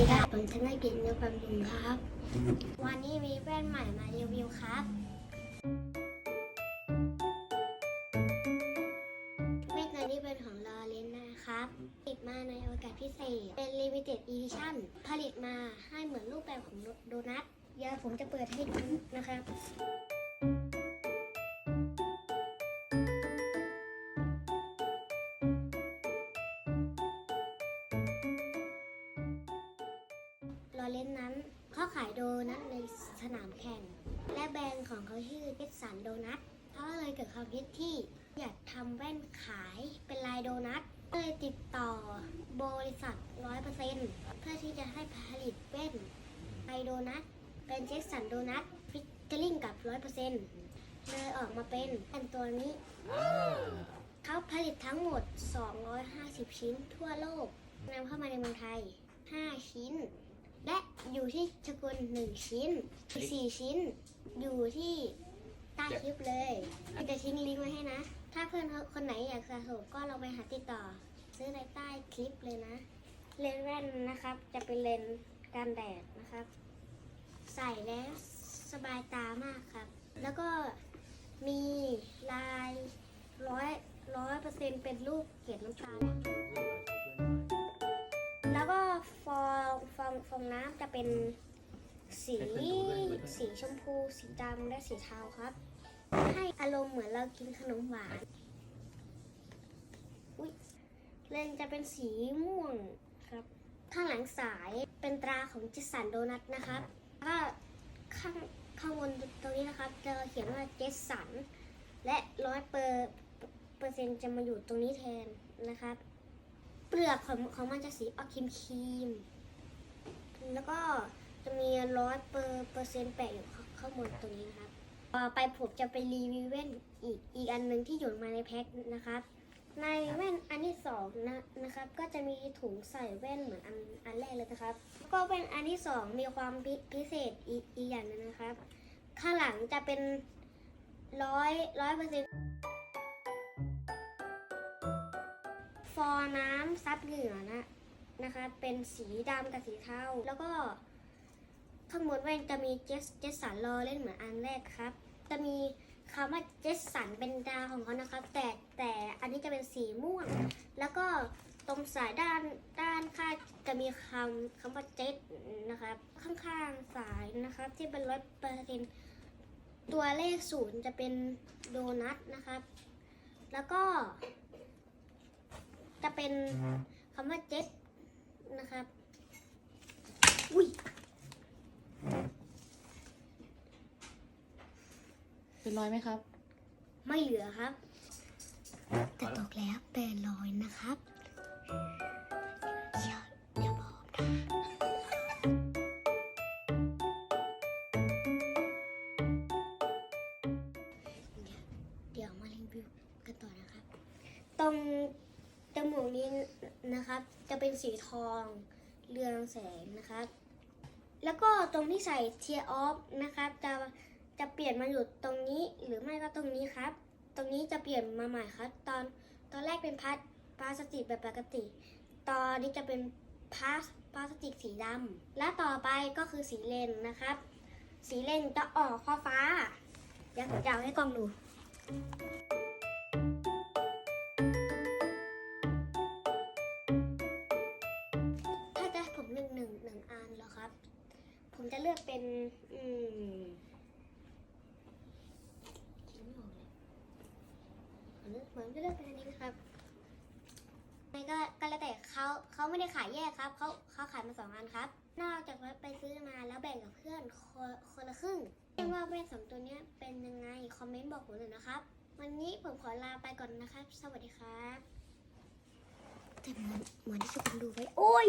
ดีครับผมธนกิจนุบำรุงครับ วันนี้มีแว่นใหม่มารีวิวครับ แว่นตัวนี้เป็นของลอเรนนะครับผลิตมาในโอกาสพิเศษ เป็น limited edition ผลิตมาให้เหมือนรูปแบบของโดนัท เดี๋ยวผมจะเปิดให้ดูนะครับ เขาขายโดนัทในสนามแข่ง และแบรนด์ของเขาชื่อเจสันโดนัทเขาเลยเกิดความคิดที่อยากทำแว่นขายเป็นลายโดนัทก็เลยติดต่อบริษัท100%เปอร์เซ็นเพื่อที่จะให้ผลิตแว่นลายโดนัทเป็นเจสันโดนัทฟิชเจอริงกับ100%เปอร์เซ็นเลยออกมาเป็นแว่นตัวนี้เขาผลิตทั้งหมด 250 ชิ้นทั่วโลกนำเข้ามาในเมืองไทย 5 ชิ้น อยู่ที่สกุล1ชิ้น4ชิ้น อยู่ที่ใต้คลิปเลยจะทิ้งลิงก์ไว้ให้นะ ถ้าเพื่อนคนไหนอยากสะสมก็ลองไปหาติดต่อ ซื้อในใต้คลิปเลยนะ เลนส์แว่นนะครับ จะเป็นเลนส์กันแดดนะครับ ใส่แล้วสบายตามากครับ แล้วก็มีลายร้อยร้อยเปอร์เซ็นต์เป็นรูปเกล็ดน้ำตาล ฟองน้ำจะเป็นสีสีชมพู สีดำและสีเทาครับ ให้อารมณ์เหมือนเรากินขนมหวานอุ้ยเลนจะเป็นสีม่วงครับ ข้างหลังสายเป็นตราของจิสันโดนัทนะครับก็ข้างข้างบนตรงนี้นะครับจะเขียนว่าเจสันและร้อยเปอร์เปอร์เซ็นต์จะมาอยู่ตรงนี้แทนนะครับ เปลือกของของมันจะสีออกครีมครีม แล้วก็จะมีร้อยเปอร์เปอร์เซ็นต์แปะอยู่ข้างบนตรงนี้นะครับต่อไปผมจะไปรีวิวแว่นอีกอีกอันหนึ่งที่อยู่มาในแพ็คนะครับ ในแว่นอันที่สองนะนะครับ ก็จะมีถุงใส่แว่นเหมือนอันอันแรกเลยนะครับ ก็เป็นอันที่สองมีความพิพเศษอีกอีกอย่างหนึงนะครับ ข้างหลังจะเป็นร้อยร้อยเปอร์เซ็นต์ฟอน้ำซับเหงื่อนะ นะคะ เป็นสีดำกับสีเทาแล้วก็ข้างบนแว่นจะมีเจสเจสสันรอเล่นเหมือนอันแรกครับ จะมีคำว่าเจสสันเป็นดาวของเขานะครับ แต่แต่อันนี้จะเป็นสีม่วง แล้วก็ตรงสายด้านด้านข้างจะมีคำคำว่าเจสนะครับ ข้างๆสายนะครับ ที่เป็นร้อยเปอร์เซ็นตัวเลขศูนย์จะเป็นโดนัทนะครับ แล้วก็ จะเป็นคำว่าเจ็ต นะครับ อุ้ยเป็นรอยไหมครับ ไม่เหลือครับแต่ตกแล้วเป็นรอยนะครับอย่าอย่าบอกนะเดี๋ยวมารีวิวกันต่อนะครับ ตรงจ มูกนี้นะครับ จะเป็นสีทองเรืองแสงนะครับ แล้วก็ตรงที่ใส่เทียออฟนะครับ จะจะเปลี่ยนมาอยู่ตรงนี้หรือไม่ก็ตรงนี้ครับ ตรงนี้จะเปลี่ยนมาใหม่ครับ ตอนตอนแรกเป็นพลาสพลาสติกแบบปกติ ตอนนี้จะเป็นพลาสพลาสติกสีดำและต่อไปก็คือสีเลนนะครับ สีเลนจะออกฟ้าฟ้าเดี๋ยวผมจะเอาให้กล้องดู ลือกเป็น อืมคิดไม่ออกเลยผมเลือกผมจะเลือกเป็นอันนี้นะครับไม่ก็ก็แล้วแต่เขาเขาไม่ได้ขายแยกครับเขาเขาขายมาสองอันครับ นอกจากว่าไปซื้อมาแล้วแบ่งกับเพื่อนคนคนละครึ่งเรียกว่าแว่นสองตัวเนี้ยเป็นยังไงคอมเมนต์บอกผมหน่อยนะครับ วันนี้ผมขอลาไปก่อนนะครับ สวัสดีครับแต่เหมือนเหมือนที่คุณดูไว้ โอ้ย